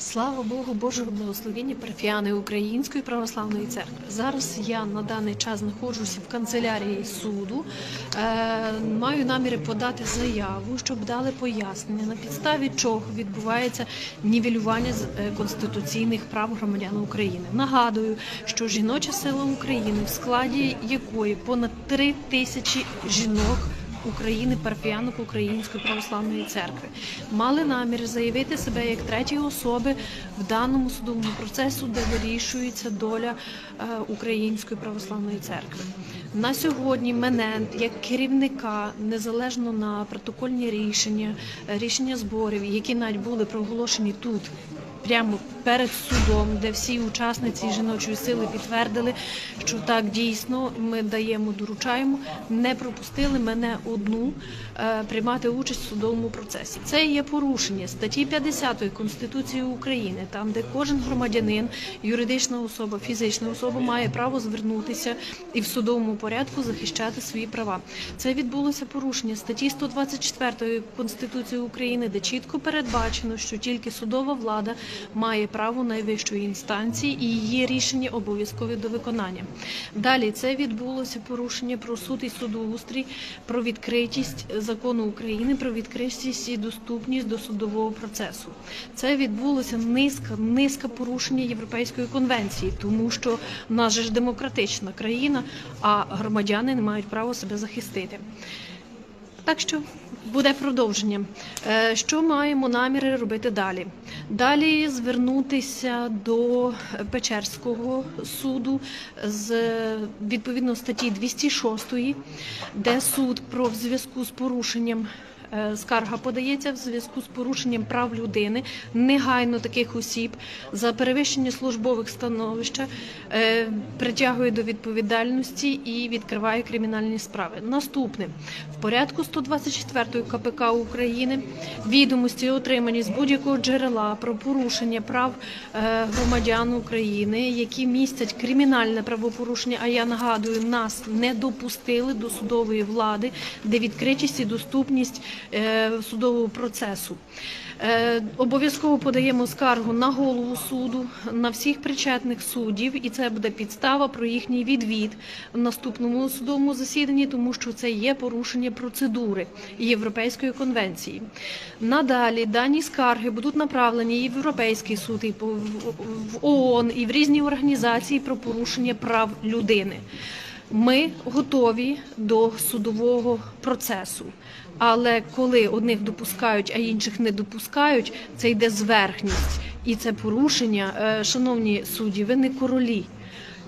Слава Богу, Божого благословення парафіяни Української православної церкви. Зараз я на даний час знаходжуся в канцелярії суду. Е, маю наміри подати заяву, щоб дали пояснення, на підставі чого відбувається нівелювання з- е, конституційних прав громадян України. Нагадую, що жіноча сила України, в складі якої понад три тисячі жінок. України парафіянок Української православної церкви мали намір заявити себе як треті особи в даному судовому процесу, де вирішується доля е, Української православної церкви. На сьогодні мене як керівника, незалежно на протокольні рішення, рішення зборів, які навіть були проголошені тут. Прямо перед судом, де всі учасниці жіночої сили підтвердили, що так дійсно ми даємо, доручаємо, не пропустили мене одну е, приймати участь в судовому процесі. Це є порушення статті 50 Конституції України, там де кожен громадянин, юридична особа, фізична особа має право звернутися і в судовому порядку захищати свої права. Це відбулося порушення статті 124 Конституції України, де чітко передбачено, що тільки судова влада має право найвищої інстанції і її рішення обов'язкові до виконання. Далі це відбулося порушення про суд і судоустрій, про відкритість закону України, про відкритість і доступність до судового процесу. Це відбулося низка, низка порушення Європейської конвенції, тому що в нас же ж демократична країна, а громадяни не мають права себе захистити. Так що буде продовження. Е, Що маємо наміри робити далі? Далі звернутися до Печерського суду з відповідно статті 206, де суд про зв'язку з порушенням. Е, Скарга подається в зв'язку з порушенням прав людини, негайно таких осіб за перевищення службових становища е, притягує до відповідальності і відкриває кримінальні справи. Наступне в порядку 124 КПК України відомості отримані з будь-якого джерела про порушення прав е, громадян України, які містять кримінальне правопорушення. А я нагадую, нас не допустили до судової влади, де відкритість і доступність судового процесу. Е, Обов'язково подаємо скаргу на голову суду, на всіх причетних суддів, і це буде підстава про їхній відвід в наступному судовому засіданні, тому що це є порушення процедури Європейської конвенції. Надалі дані скарги будуть направлені і в Європейський суд, і в ООН, і в різні організації про порушення прав людини. Ми готові до судового процесу. Але коли одних допускають, а інших не допускають, це йде зверхність. І це порушення, Е, шановні судді, ви не королі.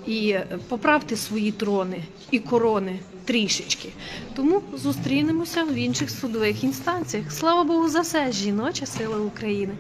І е, поправте свої трони і корони трішечки. Тому зустрінемося в інших судових інстанціях. Слава Богу за все, жіноча сила України.